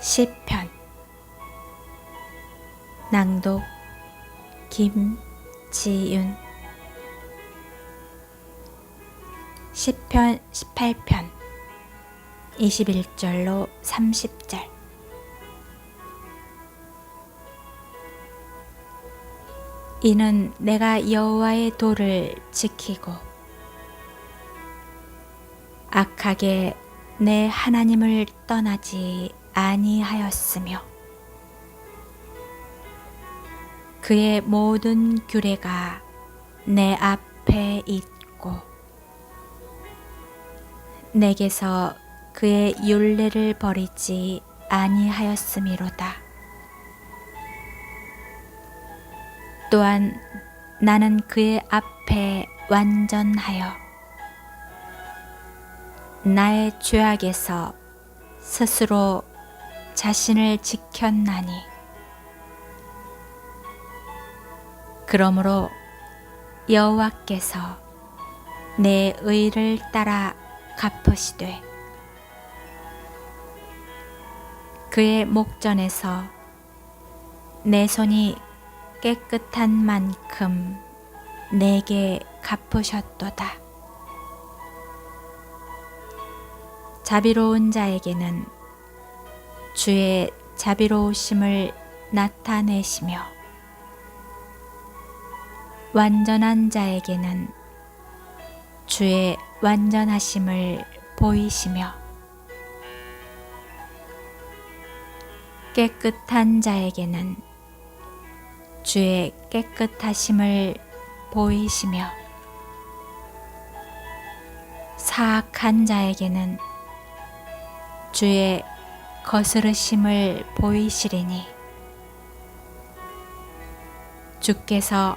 시편. 낭독 김지윤. 시편 18편 21절로 30절. 이는 내가 여호와의 도를 지키고 악하게 내 하나님을 떠나지 아니하였으며 그의 모든 규례가 내 앞에 있고 내게서 그의 율례를 버리지 아니하였음이로다. 또한 나는 그의 앞에 완전하여 나의 죄악에서 스스로 자신을 지켰나니 그러므로 여호와께서 내 의를 따라 갚으시되 그의 목전에서 내 손이 깨끗한 만큼 내게 갚으셨도다. 자비로운 자에게는 주의 자비로우심을 나타내시며 완전한 자에게는 주의 완전하심을 보이시며 깨끗한 자에게는 주의 깨끗하심을 보이시며 사악한 자에게는 주의 거스르심을 보이시리니 주께서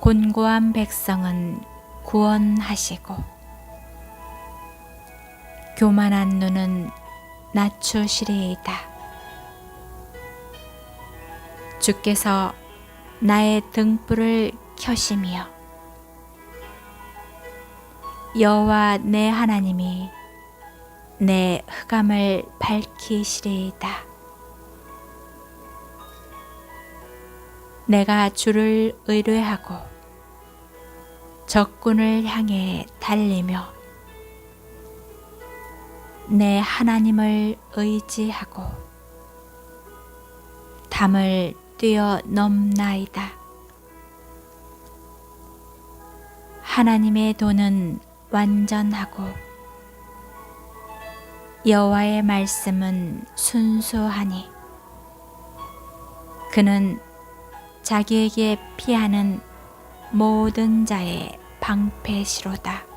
곤고한 백성은 구원하시고 교만한 눈은 낮추시리이다. 주께서 나의 등불을 켜시며 여호와 내 하나님이 내 흑암을 밝히시리이다. 내가 주를 의뢰하고 적군을 향해 달리며 내 하나님을 의지하고 담을 뛰어넘나이다. 하나님의 도는 완전하고 여호와의 말씀은 순수하니 그는 자기에게 피하는 모든 자의 방패시로다.